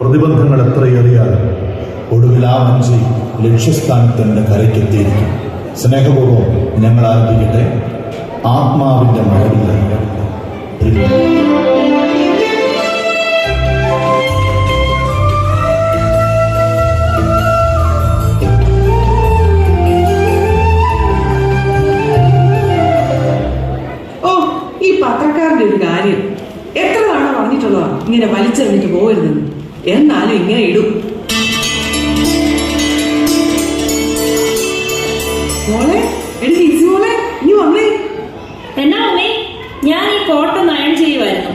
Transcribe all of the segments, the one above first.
പ്രതിബന്ധങ്ങൾ എത്രയേറിയാലും ഒടുവിൽ ആ വഞ്ചി ലക്ഷ്യസ്ഥാനത്തിന്റെ കരയ്ക്കെത്തിയിരിക്കും. സ്നേഹപൂർവം ഞങ്ങൾ ആരംഭിക്കട്ടെ? ആത്മാവിന്റെ മഴവില്ല ഇങ്ങനെ വലിച്ചെറിഞ്ഞിട്ട് പോകരുതെന്ന്. എന്നാലും ഇങ്ങനെ ഇടും. മോളെ എടി മോളെ നീ വന്നേ. എന്നാ മമ്മി ഞാൻ ഈ കോട്ട അയൺ ചെയ്യുമായിരുന്നു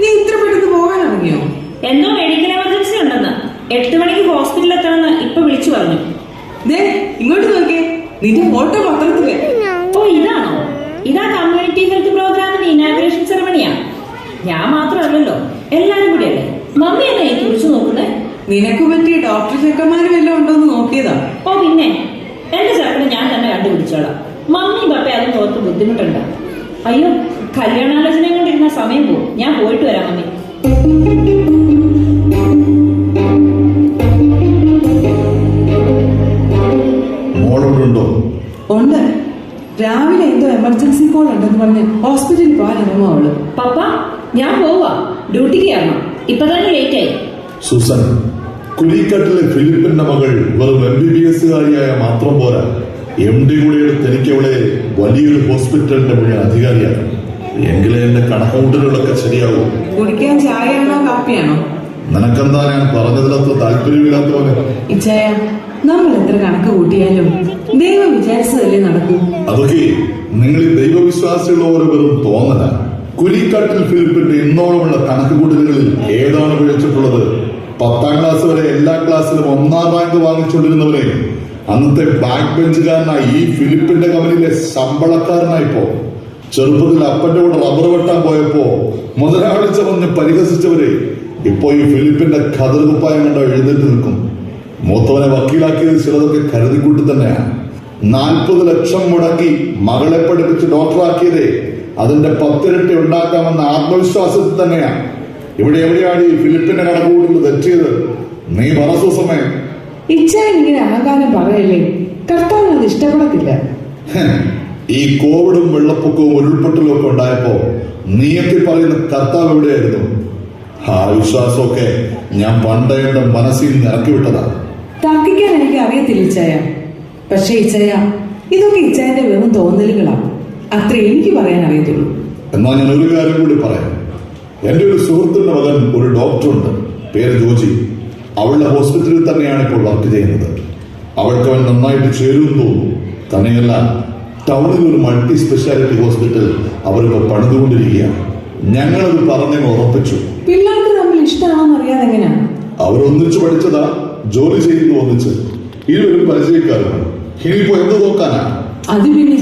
നീ ഇത്ര പെട്ടെന്ന് പോകാൻ ഇറങ്ങിയോ? എന്നോ മെഡിക്കൽ എമർജൻസി ഉണ്ടെന്ന്. എട്ട് മണിക്ക് ഹോസ്പിറ്റലിൽ എത്തണമെന്ന് ഇപ്പൊ വിളിച്ചു പറഞ്ഞു. ദേ ഇങ്ങോട്ട് നോക്കേ നിന്റെ ഫോട്ടോ പത്രത്തിൽ. ഓ ഇതാണോ? ഇതാ കമ്മ്യൂണിറ്റി ഹെൽത്ത് പ്രോഗ്രാമിന്റെ ഇനാഗ്രേഷൻ സെറമണിയാ ഞാൻ മാത്രമല്ലല്ലോ എല്ലാരും കൂടി അല്ലേ മമ്മി എന്നെ ഈ കുറിച്ച് നോക്കുന്നേ? നിനക്ക് പറ്റിയ ഡോക്ടർ ചെക്കന്മാര് എല്ലാം ഉണ്ടോന്ന് നോക്കിയതാ. ഓ പിന്നെ. എന്റെ ചെക്കനെ ഞാൻ തന്നെ കണ്ടുപിടിച്ചോളാം. മമ്മി പപ്പ അതിന് ഓർത്ത് ബുദ്ധിമുട്ടുണ്ട്? അയ്യോ കല്യാണാലോചന കൊണ്ടിരുന്ന സമയം പോകും ഞാൻ പോയിട്ട് വരാം മമ്മി. ഉണ്ട്? രാവിലെ എന്തോ എമർജൻസി കോൾ ഉണ്ടെന്ന് പറഞ്ഞ് ഹോസ്പിറ്റലിൽ പോകാൻ അമ്മ അവൾ. പപ്പ ഞാൻ പോവാ. ഡ്യൂട്ടിക്ക് കയറണം. ഇപ്പൊ തന്നെ ലേറ്റ് ആയി സുസൻ കുലിക്കട്ടിലെ ഫിലിപ്പിന്റെ മകൾ വെറും എം ബി ബി എസുകാരിയായ മാത്രം പോരാ. എം ഡി കൂടെ എടുത്ത് എനിക്ക് അവളെ വലിയൊരു ഹോസ്പിറ്റലിന്റെ മുഴുവൻ അധികാരിയാണ്. എങ്കിലേ എന്റെ കണക്കുകൂട്ടലുകളൊക്കെ ശരിയാവും. കുടിക്കാൻ ചായയാണോ കാപ്പിയാണോ? നിനക്കെന്താ ഞാൻ പറഞ്ഞതിലത്ര താല്പര്യമില്ലാത്തവന്? ഇച്ചായ നമ്മൾ എത്ര കണക്ക് കൂട്ടിയാലും ദൈവം വിചാരിച്ചതല്ലേ നടക്കൂ. അതൊക്കെ നിങ്ങൾ ഈ ദൈവവിശ്വാസികളുള്ളവർ വെറും തോന്നല. കുലിക്കാട്ടിൽ ഫിലിപ്പിന്റെ ഇന്നോളമുള്ള കണക്കുകൂട്ടലുകളിൽ ഏതാണ് പിഴച്ചിട്ടുള്ളത് പത്താം ക്ലാസ് വരെ എല്ലാ ക്ലാസ്സിലും ഒന്നാം റാങ്ക് വാങ്ങിച്ചുകൊണ്ടിരുന്നവരെ അന്നത്തെ ബാക്ക് ബെഞ്ചുകാരനായി ഈ ഫിലിപ്പിന്റെ കമ്പനിയിലെ ശമ്പളക്കാരനായിപ്പോ ചെറുപ്പത്തിൽ അപ്പന്റെ കൂടെ റബ്ബർ വെട്ടാൻ പോയപ്പോ മുതലാളിച്ച വന്ന് പരിഹസിച്ചവരെ ഇപ്പോ ഈ ഫിലിപ്പിന്റെ കതിർകുപ്പായം കണ്ട എഴുന്നേറ്റ് നിൽക്കും. മൂത്തവനെ വക്കീലാക്കിയത് ചിലതൊക്കെ കരുതിക്കൂട്ടി തന്നെയാണ്. നാൽപ്പത് ലക്ഷം മുടക്കി മകളെ പഠിപ്പിച്ച് ഡോക്ടറാക്കിയതേ അതിന്റെ പത്തിരട്ടി ഉണ്ടാക്കാമെന്ന ആത്മവിശ്വാസത്തിൽ തന്നെയാണ്. ഇവിടെ എവിടെയാണ് ഈ ഫിലിപ്പിന്റെ കണക്കുകൂട്ടൽ തെറ്റിയത്? നീ പറസു സമയം ഇങ്ങനെ അഹങ്കാരം പറയല്ലേ? കർത്താവ് അത് ഇഷ്ടപ്പെടത്തില്ല. ഈ കോവിഡും വെള്ളപ്പൊക്കവും ഉരുൾപൊട്ടലും ഒക്കെ ഉണ്ടായപ്പോ നീയൊക്കെ പറയുന്ന കർത്താവ് എവിടെയായിരുന്നു? ആ വിശ്വാസമൊക്കെ ഞാൻ പണ്ടയുടെ എന്റെ മനസ്സിൽ നിറക്കി ഇറക്കി വിട്ടതാ. തർക്കിക്കാൻ എനിക്ക് അറിയത്തില്ല ഇച്ചായ പക്ഷേ ഇച്ചായ ഇതൊക്കെ ഇച്ചായന്റെ വെറും തോന്നലുകളാ അത്രേ എനിക്ക് പറയാൻ അറിയത്തുള്ളൂ. എന്നാൽ ഞാൻ ഒരു കാര്യം കൂടി പറയാം. എന്റെ ഒരു സുഹൃത്തിന്റെ മകൻ ഒരു ഡോക്ടറുണ്ട്. പേര് ജോജി. അവളുടെ ഹോസ്പിറ്റലിൽ തന്നെയാണ് ഇപ്പോൾ വർക്ക് ചെയ്യുന്നത്. അവൾക്ക് അവൻ നന്നായിട്ട് ചേരുമെന്ന് തോന്നുന്നു. തന്നെയല്ല ടൗണിൽ ഒരു മൾട്ടി സ്പെഷ്യാലിറ്റി ഹോസ്പിറ്റൽ അവരിപ്പോൾ പണിതുകൊണ്ടിരിക്കുകയാണ്. ഞങ്ങളത് പറഞ്ഞു ഉറപ്പിച്ചു. പിള്ളേർക്ക് തമ്മിൽ ഇഷ്ടമാണെന്ന് അറിയാതെ എങ്ങനെയാണ് അവരൊന്നിച്ച് പഠിച്ചതാ ജോലി ചെയ്യുന്നു ഒന്നിച്ച്. ഇരുവരും പരിചയക്കാരാണ് ഇനിയിപ്പോ എന്ത് നോക്കാനാ? അത് പിന്നെ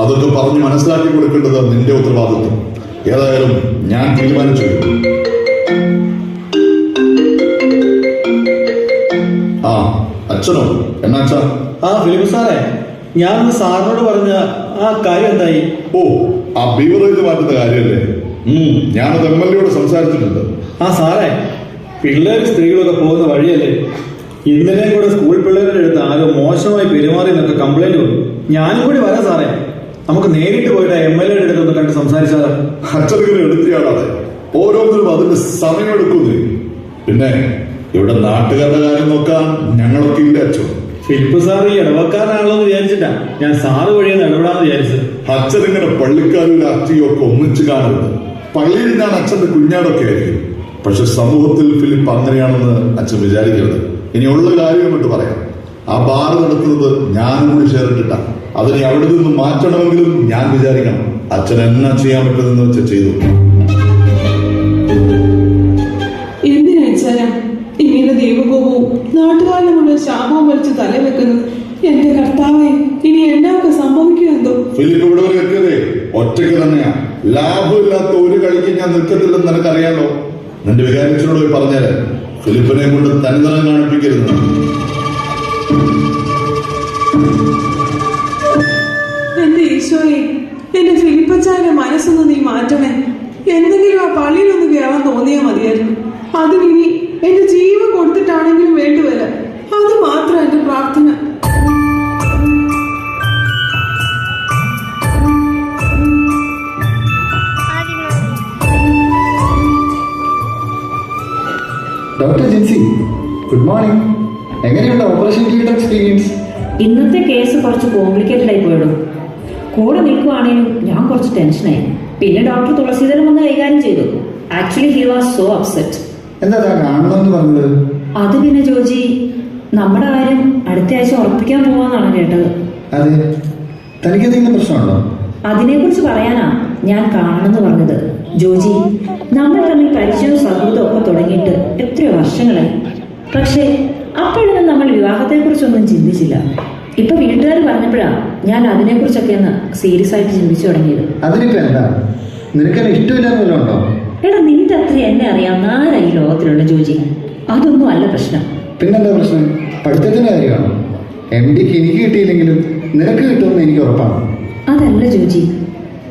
അതൊക്കെ പറഞ്ഞ് മനസ്സിലാക്കി കൊടുക്കേണ്ടത് നിന്റെ ഉത്തരവാദിത്വം. ഏതായാലും ഞാൻ തീരുമാനിച്ചു. ആ അച്ഛനോ? എന്നാച്ചാ ആ ഫിലിപ്പ് സാറേ ഞാൻ സാറിനോട് പറഞ്ഞ ആ കാര്യം എന്തായി? ഓ ആ ബീവറേജ് മാറ്റുന്ന കാര്യമല്ലേ? ഞാനത് എം എൽ എയോട് സംസാരിച്ചിട്ടുണ്ട്. ആ സാറേ പിള്ളേർ സ്ത്രീകളൊക്കെ പോകുന്ന വഴിയല്ലേ? ഇന്നലെ കൂടെ സ്കൂൾ പിള്ളേരുടെ അടുത്ത് ആരോ മോശമായി പെരുമാറി എന്നൊക്കെ കംപ്ലൈന്റ് വന്നു. ഞാനും കൂടി വരാം സാറേ. നമുക്ക് നേരിട്ട് പോയിട്ട് എം എൽ എയുടെ അടുത്ത് ഒന്ന് കണ്ട് സംസാരിച്ചാലോ? അച്ഛനിങ്ങനെ എടുത്തിയാടാതെ ഓരോന്നിനും അതിന്റെ സമയമെടുക്കുന്നു പിന്നെ ഇവിടെ നാട്ടുകാരുടെ കാര്യം നോക്കാൻ ഞങ്ങളൊക്കെ ഇല്ല അച്ഛൻ ഫിലിപ്പ് സാർ ഈ ഇടവക്കാരനാണല്ലോ എന്ന് വിചാരിച്ചിട്ടാ ഞാൻ സാറ് വഴി ഇടപെടാന്ന് വിചാരിച്ചത്. അച്ഛനിങ്ങനെ പള്ളിക്കാരും രാഷ്ട്രീയവും ഒക്കെ ഒന്നിച്ചു കാണരുത്. പള്ളിയിൽ ഞാൻ അച്ഛന്റെ കുഞ്ഞാടൊക്കെ ആയിരിക്കും. പക്ഷെ സമൂഹത്തിൽ ഫിലിപ്പ് അങ്ങനെയാണെന്ന് അച്ഛൻ വിചാരിക്കരുത്. ഇനിയുള്ള കാര്യം അങ്ങോട്ട് പറയാം. ആ ബാർ നടത്തുന്നത് ഞാനും കൂടി ചേർത്തിട്ടാ അതിനെ അവിടെ നിന്ന് മാറ്റണമെങ്കിലും ഞാൻ വിചാരിക്കണം. അച്ഛൻ എന്നാ ചെയ്യാൻ പറ്റുമെന്ന് വെച്ചാൽ ചെയ്തു. എന്തിനാ ഇങ്ങനെ ദൈവകോപവും നാട്ടുകാരുടെ മുഴുവൻ ശാപവും വലിച്ച് തല എന്റെ കർത്താവെ ഇനി എന്നൊക്കെ ഫിലിപ്പ് ഇവിടെ വരെ എത്തിയതേ? ഒറ്റയ്ക്ക് തന്നെയാ. ലാഭമില്ലാത്ത ഒരു കളിക്ക് ഞാൻ നിൽക്കത്തില്ലെന്ന് നിനക്കറിയാലോ? നിന്റെ വികാരിച്ചോട് പോയി പറഞ്ഞേരെ. ഫിലിപ്പിനെ കൊണ്ട് തനിതരം കാണിപ്പിക്കരുത്. ഈശോയെ എന്റെ ഫിലിപ്പച്ചാന്റെ മനസ്സൊന്ന് നീ മാറ്റണേ. എന്തെങ്കിലും ആ പള്ളിയിലൊന്ന് കയറാൻ തോന്നിയാൽ മതിയായിരുന്നു. അതിനി എന്റെ ജീവൻ കൊടുത്തിട്ടാണെങ്കിലും വേണ്ടുവല്ല. അത് മാത്രം എന്റെ പ്രാർത്ഥന. Good morning. എങ്ങനെയുണ്ട് ഓപ്പറേഷൻ എക്സ്പീരിയൻസ്? ഇന്നത്തെ കേസ് കുറച്ച് കോംപ്ലിക്കേറ്റഡ് ആയി പോയുള്ളൂ കൂടെ നിൽക്കുവാണേലും ഞാൻ കുറച്ച് ടെൻഷനായി. പിന്നെ ഡോക്ടർ തുളസീധരൻ വന്ന് കൈകാര്യം ചെയ്തു. Actually he was so upset എന്താ താൻ കാണണമെന്ന് പറഞ്ഞത്? അത് പിന്നെ ജോജി നമ്മുടെ കാര്യം അടുത്ത ആഴ്ച ഉറപ്പിക്കാൻ പോവാന്നാണ് കേട്ടത്. അതെ. തനിക്ക് എന്തെങ്കിലും പ്രശ്നമുണ്ടോ? അതിനെക്കുറിച്ച് പറയാനാ ഞാൻ കാണണമെന്ന് പറഞ്ഞത്. ജോജി നമ്മൾ തമ്മിൽ പരിചയവും സൗഹൃദവും ഒക്കെ തുടങ്ങിയിട്ട് എത്രയോ വർഷങ്ങളായി. പക്ഷേ അപ്പോഴൊന്നും നമ്മൾ വിവാഹത്തെക്കുറിച്ചൊന്നും ചിന്തിച്ചില്ല. ഇപ്പൊ വീട്ടുകാർ പറഞ്ഞപ്പോഴാണ് ഞാൻ അതിനെക്കുറിച്ചൊക്കെ ഒന്ന് സീരിയസ് ആയിട്ട് ചിന്തിച്ചു തുടങ്ങിയത്. അതിനിപ്പോ എന്താ? നിനക്ക് ഇഷ്ടമില്ലാന്നുണ്ടോ എടാ നിന്റെ അത്ര എന്നെ അറിയാവുന്ന ആരാ ഈ ലോകത്തിലുള്ള ജോജി? അതൊന്നും അല്ല പ്രശ്നം. പിന്നെന്താ പ്രശ്നം? പഠിത്തത്തിന്റെ കാര്യമാണോ? എം ഡിക്ക് എനിക്ക് കിട്ടിയില്ലെങ്കിലും നിനക്ക് കിട്ടുമെന്ന് എനിക്ക് ഉറപ്പാണ്. അതല്ല ജോജി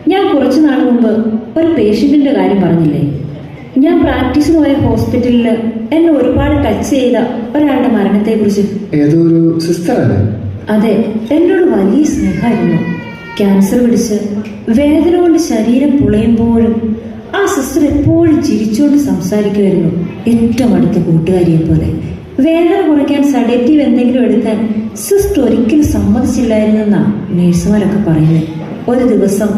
ഞാൻ കുറച്ചു നാൾ മുമ്പ് ഒരു പേഷ്യന്റിന്റെ കാര്യം പറഞ്ഞില്ലേ? ഞാൻ പ്രാക്ടീസ് പോയ ഹോസ്പിറ്റലിൽ എന്നെ ഒരുപാട് ടച്ച് ചെയ്ത ഒരാളുടെ മരണത്തെക്കുറിച്ച്. ഏതോ ഒരു സിസ്റ്റർ അല്ലേ അതെ എന്നോട് വലിയ സ്നേഹമായിരുന്നു. ക്യാൻസർ പിടിച്ച് വേദന കൊണ്ട് ശരീരം പുളയുമ്പോഴും ആ സിസ്റ്റർ എപ്പോഴും ചിരിച്ചുകൊണ്ട് സംസാരിക്കുമായിരുന്നു. ഏറ്റവും അടുത്ത കൂട്ടുകാരിയെ പോലെ. വേദന കുറയ്ക്കാൻ സഡേറ്റീവ് എന്തെങ്കിലും എടുക്കാൻ സിസ്റ്റർ ഒരിക്കലും സമ്മതിച്ചില്ലായിരുന്നെന്നാണ് നേഴ്സുമാരൊക്കെ പറയുന്നത്. ഒരു ദിവസം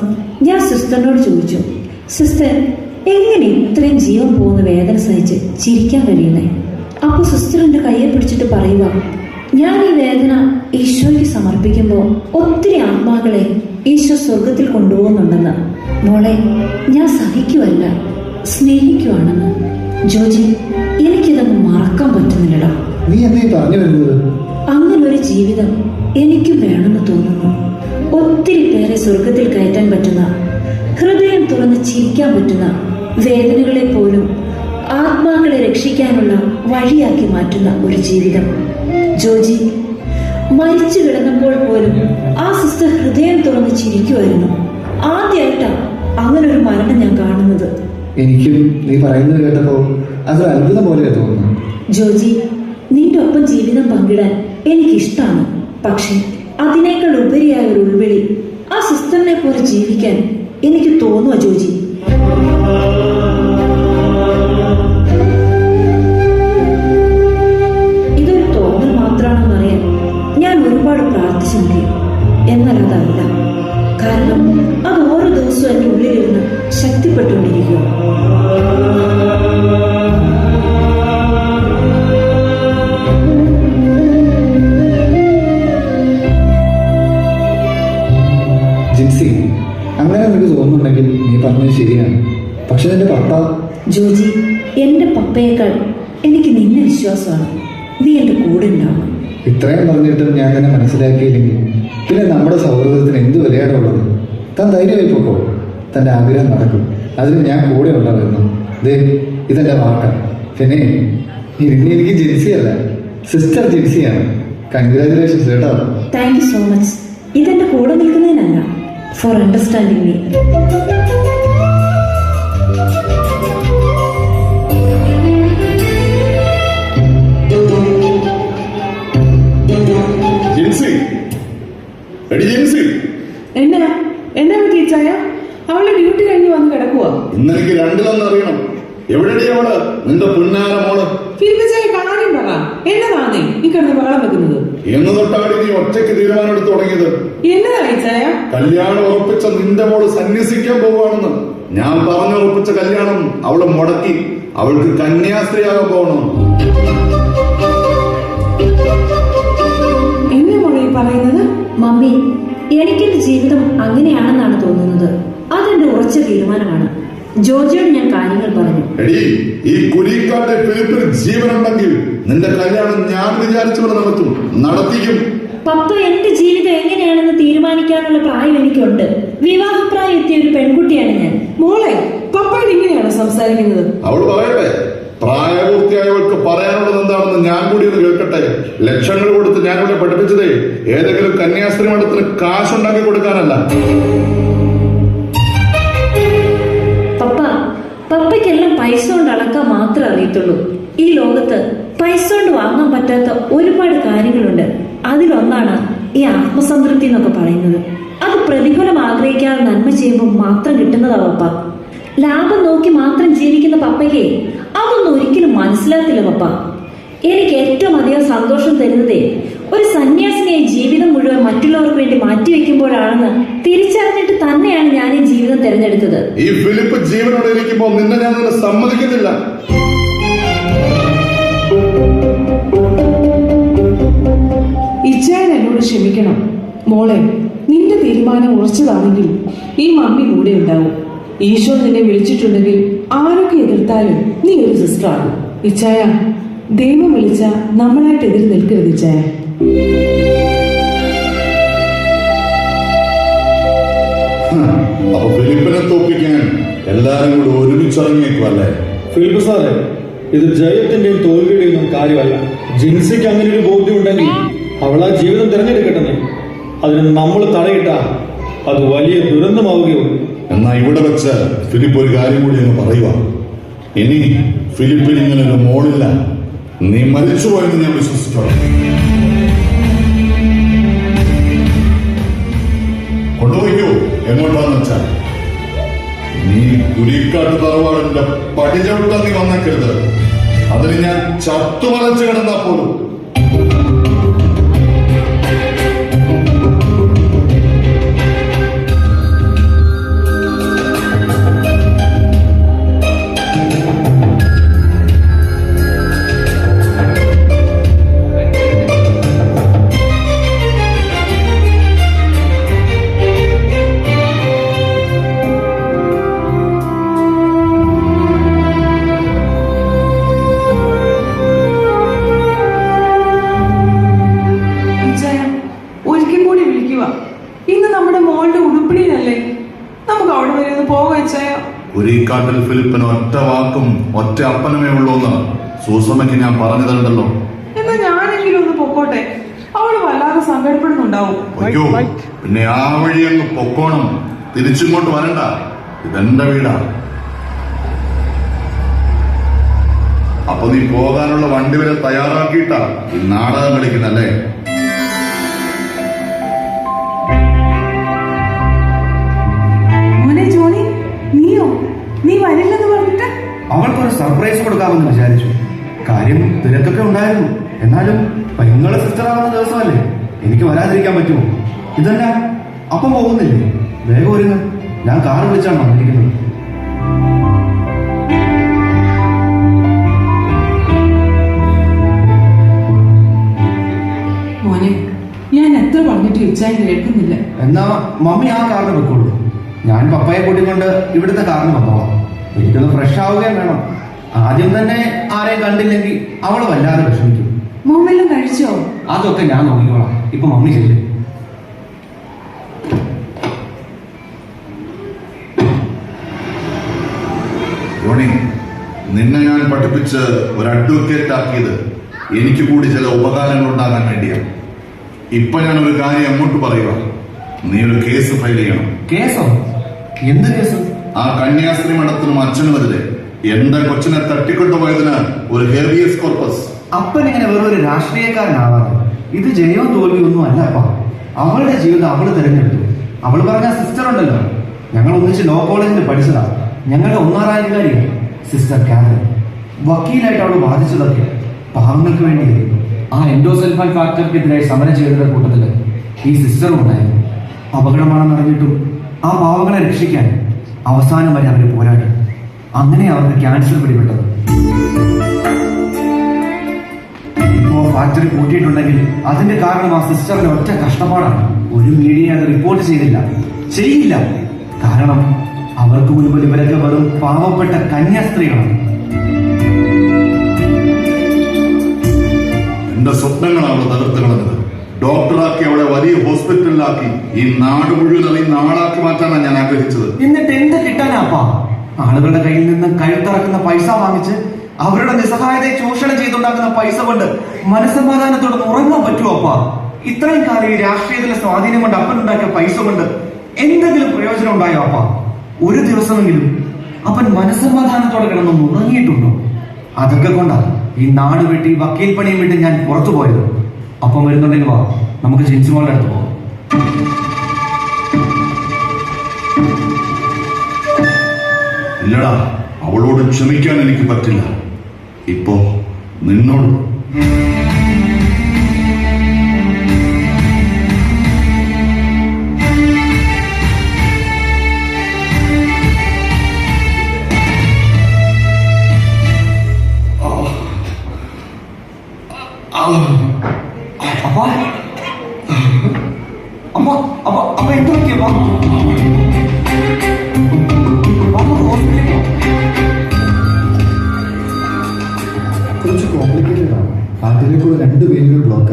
ഞാൻ സിസ്റ്ററിനോട് ചോദിച്ചു സിസ്റ്റർ എങ്ങനെ ഇത്രയും ജീവൻ പോകുന്ന വേദന സഹിച്ച് ചിരിക്കാൻ കഴിയുന്നേ? അപ്പൊ സിസ്റ്റർ എന്റെ കയ്യെ പിടിച്ചിട്ട് പറയുക ഞാൻ ഈ വേദന ഈശോയ്ക്ക് സമർപ്പിക്കുമ്പോൾ ഒത്തിരി ആത്മാക്കളെ ഈശോ സ്വർഗത്തിൽ കൊണ്ടുപോകുന്നുണ്ടെന്ന്. മോളെ ഞാൻ സഹിക്കുവല്ല സ്നേഹിക്കുവാണെന്ന്. ജോജി എനിക്കിതൊന്നും മറക്കാൻ പറ്റുന്നില്ലടാ. നീ എന്നെ പറഞ്ഞു വരുന്നത്? അങ്ങനൊരു ജീവിതം എനിക്കും വേണമെന്ന് തോന്നുന്നു. ഒത്തിരി പേരെ സ്വർഗത്തിൽ കയറ്റാൻ പറ്റുന്ന ഹൃദയം തുറന്ന് ചിരിക്കാൻ പറ്റുന്ന വേദനകളെ പോലും ആത്മാക്കളെ രക്ഷിക്കാനുള്ള വഴിയാക്കി മാറ്റുന്ന ഒരു ജീവിതം. ജോജി മരിച്ചു കിടന്നപ്പോൾ പോലും ആ സിസ്റ്റർ ഹൃദയം തുറന്ന് ചിരിക്കുമായിരുന്നു ആദ്യമായിട്ടാണ് അങ്ങനെ ഒരു മരണം ഞാൻ കാണുന്നത്. എനിക്കും നീ പറയുന്നത് കേട്ടപ്പോ അത് അത്ഭുതം പോലെ തോന്നുന്നു. ജോജി നിന്റെ ഒപ്പം ജീവിതം പങ്കിടാൻ എനിക്കിഷ്ടമാണ് പക്ഷെ അതിനേക്കാൾ ഉപരിയായ ഒരു ഉൾവിളി ആ സിസ്റ്ററിനെ പോലെ ജീവിക്കാൻ എനിക്ക് തോന്നുക ജോജി. പക്ഷെ എന്റെ പപ്പ? ജോജി എന്റെ പപ്പയേക്കാൾ എനിക്ക് നിന്നെ വിശ്വാസമാണ്. നീ എന്റെ കൂടെ ഉണ്ടാവും ഇത്രയും പറഞ്ഞിട്ടും ഞാൻ തന്നെ മനസ്സിലാക്കിയില്ലെങ്കിൽ പിന്നെ നമ്മുടെ സൗഹൃദത്തിന് എന്ത് വിലയാടുള്ളത് താൻ ധൈര്യമായി പോക്കോ? തന്റെ ആഗ്രഹം നടക്കും. അതിന് ഞാൻ കൂടെ ഉണ്ടാവുന്നു ദേ ഇതെന്റെ വാക്കാണ് പിന്നെ ഇനി എനിക്ക് ജിൻസിയല്ല സിസ്റ്റർ ജിൻസിയാണ്. കൺഗ്രാചുലേഷൻസ് കേട്ടോ. താങ്ക് യു സോ മച്ച് ഇതെന്റെ കൂടെ നിൽക്കുന്നതിനല്ല. ഫോർ അണ്ടർസ്റ്റാൻഡിങ് മീ എന്നാ? എന്നാ പറ്റി ചായ? അവളെ ഡ്യൂട്ടി കഴിഞ്ഞ് വന്ന് കിടക്കുവാ? ഇന്ന് എനിക്ക് രണ്ടിലൊന്നും അറിയണം. എവിടെടി അവൾ? നിന്റെ പുന്നാര മോൾ. ഫിലിപ്പച്ചായ കാര്യം പറ. എന്നതാന്നേ നീ കിടന്ന് ബഹളം വെക്കുന്നത്. എന്ന് നീ ഒറ്റയ്ക്ക് തീരുമാനം എടുത്തു തുടങ്ങിയത്. എന്നതായി ചായ? കല്യാണം ഉറപ്പിച്ച നിന്റെ മോൾ സന്യസിക്കാൻ പോവുകയാണെന്ന്. ഞാൻ പറഞ്ഞു ഉറപ്പിച്ച കല്യാണം അവൾ മുടക്കി. അവൾക്ക് കന്യാസ്ത്രീയാകാൻ പോകണം. എന്നെ മോളെ ഈ പറയുന്നത്? മമ്മി എനിക്കെന്റെ ജീവിതം അങ്ങനെയാണെന്നാണ് തോന്നുന്നത്. അതെന്റെ ഉറച്ച തീരുമാനമാണ്. ജോജിയോട് ഞാൻ കാര്യങ്ങൾ പറഞ്ഞു. എടി ഈ കുരിക്കാട്ടെ ഫിലിപ്പിന് ജീവനുണ്ടെങ്കിൽ നിന്റെ കല്യാണം ഞാൻ വിചാരിച്ചവിടെ നടത്തും. നടത്തിക്കും. പപ്പ എന്റെ ജീവിതം എങ്ങനെയാണെന്ന് തീരുമാനിക്കാനുള്ള പ്രായം എനിക്കുണ്ട്. വിവാഹപ്രായം എത്തിയ ഒരു പെൺകുട്ടിയാണ് ഞാൻ. മോളെ പപ്പ എങ്ങനെയാണ് സംസാരിക്കുന്നത്? അവൾ പറയട്ടെ. പ്രായപൂർത്തിയായവൾക്ക് പറയാനുള്ളത് എന്താണെന്ന് ഞാൻ കൂടി ഒന്ന് കേൾക്കട്ടെ? ലക്ഷങ്ങൾ കൊടുത്ത് ഞാൻ ഇവിടെ പഠിപ്പിച്ചതേ ഏതെങ്കിലും കന്യാസ്ത്രീ മഠത്തിന് കാശുണ്ടാക്കി കൊടുക്കാനല്ല. പപ്പ പപ്പയ്ക്കെല്ലാം പൈസ കൊണ്ട് അളക്കാൻ മാത്രമേ അറിയത്തുള്ളൂ. ഈ ലോകത്ത് പൈസ കൊണ്ട് വാങ്ങാൻ പറ്റാത്ത ഒരുപാട് കാര്യങ്ങളുണ്ട്. അതിലൊന്നാണ് ഈ ആത്മസംതൃപ്തി എന്നൊക്കെ പറയുന്നത്. അത് പ്രതിഫലം ആഗ്രഹിക്കാതെ നന്മ ചെയ്യുമ്പോൾ മാത്രം കിട്ടുന്നതാ പപ്പ. ലാഭം നോക്കി മാത്രം ജീവിക്കുന്ന പപ്പയ്ക്ക് അതൊന്നും ഒരിക്കലും മനസ്സിലാക്കില്ല പപ്പ. എനിക്ക് ഏറ്റവും അധികം സന്തോഷം തരുന്നതേ ഒരു സന്യാസിനിയായി ജീവിതം മുഴുവൻ മറ്റുള്ളവർക്ക് വേണ്ടി മാറ്റിവെക്കുമ്പോഴാണെന്ന് തിരിച്ചറിഞ്ഞിട്ട് തന്നെയാണ് ഞാൻ ഈ ജീവിതം തിരഞ്ഞെടുത്തത്. ഈ ഫിലിപ്പ് ജീവനോടെ ഇരിക്കുമ്പോൾ നിന്നെ ഞാൻ സമ്മതിക്കുന്നില്ല. ഇച്ചാൻ എന്നോട് ക്ഷമിക്കണം. മോളെ നിന്റെ തീരുമാനം ഉറച്ചതാണെങ്കിൽ ഈ മമ്മി കൂടെ ഉണ്ടാവും. ഈശോ നിന്നെ വിളിച്ചിട്ടുണ്ടെങ്കിൽ ആരൊക്കെ എതിർത്താലും നീ ഒരു സിസ്റ്റർ ആകും. ഇച്ചായ ദൈവം വിളിച്ച നമ്മളായിട്ട് എതിർ നിൽക്കരുത് ഇച്ചായ. അപ്പൊ ഫിലിപ്പിനെ തോപ്പിക്കാൻ എല്ലാരും കൂടി ഒരുമിച്ചിറങ്ങിയേക്കുമല്ലേ ഫിലിപ്പ് സാറേ ഇത് ജയത്തിന്റെയും തോൽവിയുടെയും ഒന്നും കാര്യമല്ല. ജിൻസിക്ക് അങ്ങനെ ഒരു ബോധ്യം ഉണ്ടെങ്കിൽ അവൾ ആ ജീവിതം തിരഞ്ഞെടുക്കട്ടെ അതിന് നമ്മൾ തടയിട്ട അത് വലിയ ദുരന്തമാവുകയുള്ളൂ. എന്നാ ഇവിടെ വെച്ച് ഫിലിപ്പ് ഒരു കാര്യം കൂടി എന്ന് പറയുക. ഇനി ഫിലിപ്പിന് ഇങ്ങനെ ഒരു മോളില്ല. നീ മരിച്ചുപോയെന്ന് ഞാൻ വിശ്വസിച്ചോളാം. കൊണ്ടുപോയിക്കോ. എങ്ങോട്ടാന്ന് വെച്ചാൽ. നീ കുരിക്കാട്ട് തറവാടിന്റെ പടിചവിട്ടാൻ നീ വന്നേക്കരുത്. അതിന് ഞാൻ ചത്തുമലച്ച് കിടന്നാ പോലും. എന്നാ ഒന്ന് പൊക്കോട്ടെ? അവൾ വല്ലാതെ സങ്കടപ്പെടുന്നുണ്ടാവും. അയ്യോ പിന്നെ ആ വഴി അങ്ങ് പൊക്കോണം. തിരിച്ചിങ്ങോട്ട് വരണ്ട. ഇതെന്റെ വീടാ അപ്പൊ നീ പോകാനുള്ള വണ്ടി വരെ തയ്യാറാക്കിയിട്ടാ ഈ നാടകം കളിക്കുന്നല്ലേ? ജോണി നീയോ? നീ വരില്ലെന്ന് പറഞ്ഞിട്ട്? അവൾക്കൊരു സർപ്രൈസ് കൊടുക്കാമെന്ന് വിചാരിച്ചു. കാര്യം തിരക്കൊക്കെ ഉണ്ടായിരുന്നു. എന്നാലും പെങ്ങളെ സിസ്റ്റർ ആവുന്ന ദിവസമല്ലേ? എനിക്ക് വരാതിരിക്കാൻ പറ്റുമോ? ഇതല്ല അപ്പം പോകുന്നില്ലേ? വേഗം ഒരുങ്ങ്. ഞാൻ കാർ വിളിച്ചാണ് വന്നിരിക്കുന്നത്. മോനെ ഞാൻ എത്ര പറഞ്ഞിട്ട് ഇച്ചായ കേൾക്കുന്നില്ല. എന്നാ മമ്മി ആ കാറിന് വെക്കുള്ളൂ ഞാൻ പപ്പയെ കൂട്ടിക്കൊണ്ട് ഇവിടുത്തെ കാറിന് വന്നോളാം എനിക്കൊന്ന് ഫ്രഷ് ആവുകയും വേണം. ആദ്യം തന്നെ ആരെയും കണ്ടില്ലെങ്കിൽ അവൾ വല്ലാതെ വിഷമിക്കും. മോമെല്ലാം കഴിച്ചോ? അതൊക്കെ ഞാൻ നോക്കിക്കോളാം. ഇപ്പൊ മമ്മി ചെല്ലു. യോണി നിന്നെ ഞാൻ പഠിപ്പിച്ച് ഒരു അഡ്വക്കേറ്റ് ആക്കിയത് എനിക്ക് കൂടി ചില ഉപകാരങ്ങൾ ഉണ്ടാകാൻ വേണ്ടിയാണ് ഇപ്പൊ ഞാൻ ഒരു കാര്യം അങ്ങോട്ട് പറയുക. നീ ഒരു കേസ് ഫയൽ ചെയ്യണം. കേസോ? എന്ത് കേസ്? ആ കന്യാസ്ത്രീ മഠത്തിനും അച്ഛനും എതിരെ എന്റെ കൊച്ചിനെ തട്ടിക്കൊണ്ടുപോയതിന് ഒരു ഹെവിയസ് കോർപ്പസ് അപ്പൻ ഇങ്ങനെ വെറും ഒരു രാഷ്ട്രീയക്കാരനാവാതെ ഇത് ജയവും തോൽവിയൊന്നും അല്ല അപ്പ അവളുടെ ജീവിതം അവൾ തിരഞ്ഞെടുത്തു. അവൾ പറഞ്ഞ സിസ്റ്റർ ഉണ്ടല്ലോ. ഞങ്ങൾ ഒന്നിച്ച് ലോ കോളേജിൽ പഠിച്ചതാ. ഞങ്ങളുടെ ഒന്നാം റാങ്കുകാരിയാണ് സിസ്റ്റർ കാരൻ വക്കീലായിട്ട് അവൾ വാദിച്ചതൊക്കെ പാവങ്ങൾക്ക് വേണ്ടിയായിരുന്നു. ആ എൻഡോസെൽഫാൻ ഫാക്ടർക്കെതിരായി സമരം ചെയ്തതിന്റെ കൂട്ടത്തിൽ ഈ സിസ്റ്ററും ഉണ്ടായിരുന്നു. അപകടമാണെന്ന് അറിഞ്ഞിട്ടും ആ പാവങ്ങളെ രക്ഷിക്കാൻ അവസാനം വരെ അവർ പോരാടി. അങ്ങനെ അവർക്ക് ക്യാൻസർ പിടിപെട്ടത്. ഫാക്ടറി കൂട്ടിയിട്ടുണ്ടെങ്കിൽ അതിന്റെ കാരണം ആ സിസ്റ്ററിന്റെ ഒറ്റ കഷ്ടപ്പാടാണ്. ഒരു മീഡിയ അത് റിപ്പോർട്ട് ചെയ്തില്ല. ചെയ്യില്ല. കാരണം അവർക്ക് മുൻപിൽ ഇവരൊക്കെ വെറും പാവപ്പെട്ട കന്യാസ്ത്രീകളാണ്. എന്റെ സ്വപ്നങ്ങളാണ് തകർത്ത് കളഞ്ഞത്. ഡോക്ടറാക്കി അവളെ വലിയ ഹോസ്പിറ്റലിലാക്കി ഈ നാട് മുഴുവൻ അറിയുന്ന ആളാക്കി മാറ്റാനാണ് ഞാൻ ആഗ്രഹിച്ചത്. എന്നിട്ട് എന്ത് കിട്ടാനാപ്പാ ആളുകളുടെ കയ്യിൽ നിന്ന് കഴുത്തിറക്കുന്ന പൈസ വാങ്ങിച്ച് അവരുടെ നിസ്സഹായതയെ ചൂഷണം ചെയ്തുണ്ടാക്കുന്ന പൈസ കൊണ്ട് മനസ്സമാധാനത്തോടെ ഉറങ്ങാൻ പറ്റുമോ അപ്പ? ഇത്രയും കാലം ഈ രാഷ്ട്രീയത്തിലെ സ്വാധീനം കൊണ്ട് അപ്പൻ ഉണ്ടാക്കിയ പൈസ കൊണ്ട് എന്തെങ്കിലും പ്രയോജനം ഉണ്ടായോ അപ്പ? ഒരു ദിവസമെങ്കിലും അപ്പൻ മനസ്സമാധാനത്തോടെ കിടന്നൊന്ന് ഉറങ്ങിയിട്ടുണ്ടോ? അതൊക്കെ കൊണ്ടാണ് ഈ നാട് വെട്ടി വക്കീൽ പണിയും വിട്ട് ഞാൻ പുറത്തു പോയത്. അപ്പം വരുന്നുണ്ടെങ്കിൽ വാ നമുക്ക് ജിൻസിമോളുടെ അടുത്ത് പോവാം. ഇല്ലടാ അവളോട് ക്ഷമിക്കാൻ എനിക്ക് പറ്റില്ല. ഇപ്പോ നിന്നോട്.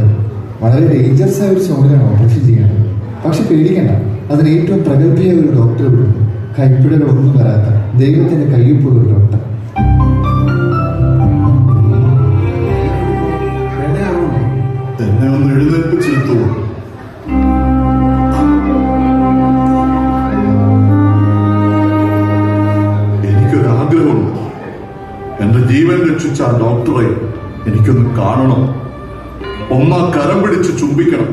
ബ്ലോക്കാണ് വളരെ ഡേഞ്ചറസ് ആയ ഒരു ചുമതലയാണ് ഓപ്പറേഷൻ ചെയ്യേണ്ടത്. പക്ഷെ പേടിക്കണ്ട. അതിന് ഏറ്റവും പ്രഗത്ഭയായ ഒരു ഡോക്ടർ ഉണ്ട്. ഒന്നും വരാത്ത ദൈവത്തിന്റെ കയ്യൊപ്പുള്ള ഒരു ഡോക്ടർ എന്നെ എനിക്കൊരാഗ്രഹമുണ്ട്. എന്റെ ജീവൻ രക്ഷിച്ച ആ ഡോക്ടറെ എനിക്കൊന്ന് കാണണം. ഒന്നാ കരം പിടിച്ച് ചുംബിക്കണം.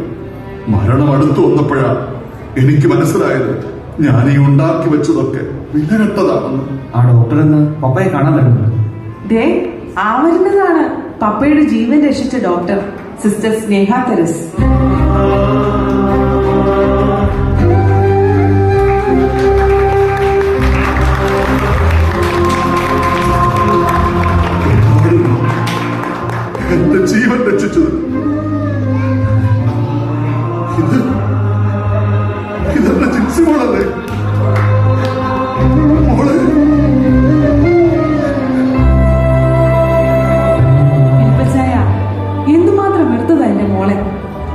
മരണം അടുത്തു വന്നപ്പോഴാ എനിക്ക് മനസ്സിലായത് ഞാൻ ഈ ഉണ്ടാക്കി വെച്ചതൊക്കെ വിലകെട്ടതാണെന്ന് ആ ഡോക്ടർ എന്ന് പപ്പയെ കാണാൻ വരുന്നുണ്ട്. ദേ ആ വരുന്നതാണ്. പപ്പയുടെ ജീവൻ രക്ഷിച്ച ഡോക്ടർ സിസ്റ്റർ സ്നേഹ തെരസ്.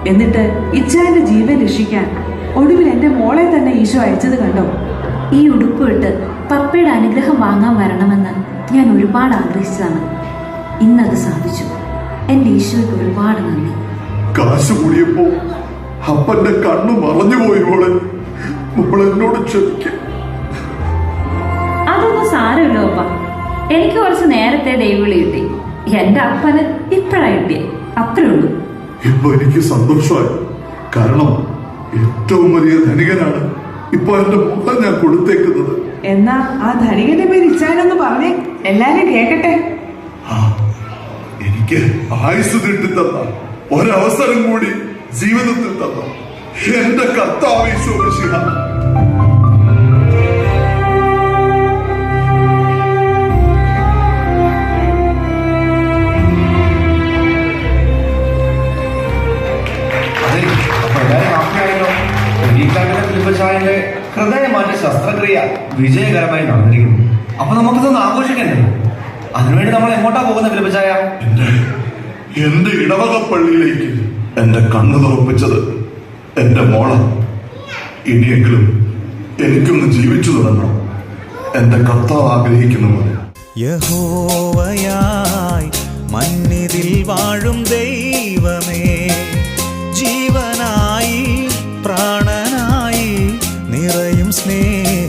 എന്നിട്ട് ഇച്ഛാന്റെ ജീവൻ രക്ഷിക്കാൻ ഒടുവിൽ എന്റെ മോളെ തന്നെ ഈശോ അയച്ചത് കണ്ടോ? ഈ ഉടുപ്പ് ഇട്ട് പപ്പയുടെ അനുഗ്രഹം വാങ്ങാൻ വരണമെന്ന് ഞാൻ ഒരുപാട് ആഗ്രഹിച്ചതാണ്. ഇന്നത് സാധിച്ചു. എന്റെ ഈശോയ്ക്ക് ഒരുപാട് നന്ദി. കാശ് കൂടിയപ്പോ അപ്പന്റെ കണ്ണു മറഞ്ഞുപോയി മോളെ. മോൾ എന്നോട് ക്ഷമിക്ക. അതൊന്നും സാരമില്ല അപ്പ എനിക്ക് കുറച്ച് നേരത്തെ ദൈവവിളി കിട്ടി. എന്റെ അപ്പന് ഇപ്പഴാ കിട്ടിയ. അത്രേ ഉള്ളൂ. ഇപ്പൊ എനിക്ക് സന്തോഷമായി. കാരണം ഏറ്റവും വലിയ ധനികനാണ് ഇപ്പൊ എന്റെ മുഖം ഞാൻ കൊടുത്തേക്കുന്നത്. എന്നാ ആ ധനികന്റെ പേര് ഇച്ചാനെന്ന് പറഞ്ഞേ. എല്ലാരും കേക്കട്ടെ. എനിക്ക് ആയുസ് നീട്ടി തന്ന ഒരവസരം കൂടി ജീവിതത്തിൽ തന്ന എന്റെ കത്താവേശോ അതെ ഹൃദയമാറ്റ ശസ്ത്രക്രിയ വിജയകരമായി നടന്നിരിക്കുന്നു. അപ്പൊ നമുക്കിതൊന്ന് ആഘോഷിക്കണ്ടേ? അതിനുവേണ്ടി നമ്മൾ എങ്ങോട്ടാ പോകുന്നത് ഫിലിപ്പച്ചായ എന്റെ ഇടവക പള്ളിയിലേക്ക് എന്റെ കണ്ണു തുറപ്പിച്ചത് എന്റെ മോള. ഇനിയെങ്കിലും എനിക്കൊന്ന് ജീവിച്ചു തുടങ്ങണം. എന്റെ കർത്താവ് ആഗ്രഹിക്കുന്നു പോലെ യഹോവയായി മണ്ണിതിൽ വാഴും ദൈവമേ. ജീവനായി നിറയും സ്നേഹ